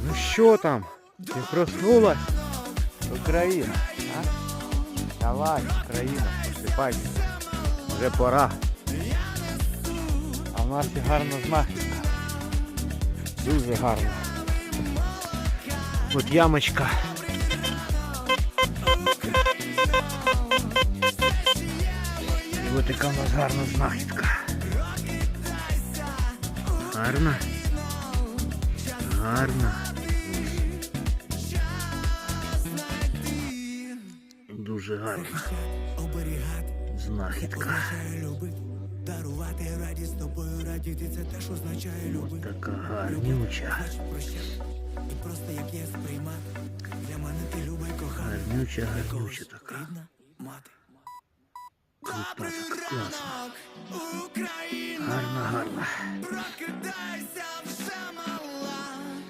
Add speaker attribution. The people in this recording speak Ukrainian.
Speaker 1: Ну що там? Ти проснулась? Україна, а? Давай, Україна, просипайся. Вже пора. А в нас і гарна знахідка. Дуже гарна. От ямочка. І от яка в нас гарна знахідка. Гарна. Гарна. Дуже гарна. Знахідка.
Speaker 2: Дарувати радість тобою радіти, це те, що означає любов.
Speaker 1: Така гарнюча.
Speaker 2: І просто як є сприймати. Для мене ти люба й кохана.
Speaker 1: Гарнюча, гарнюча така.
Speaker 2: Рідна мати.
Speaker 1: Крута така, класна. Гарна, гарна.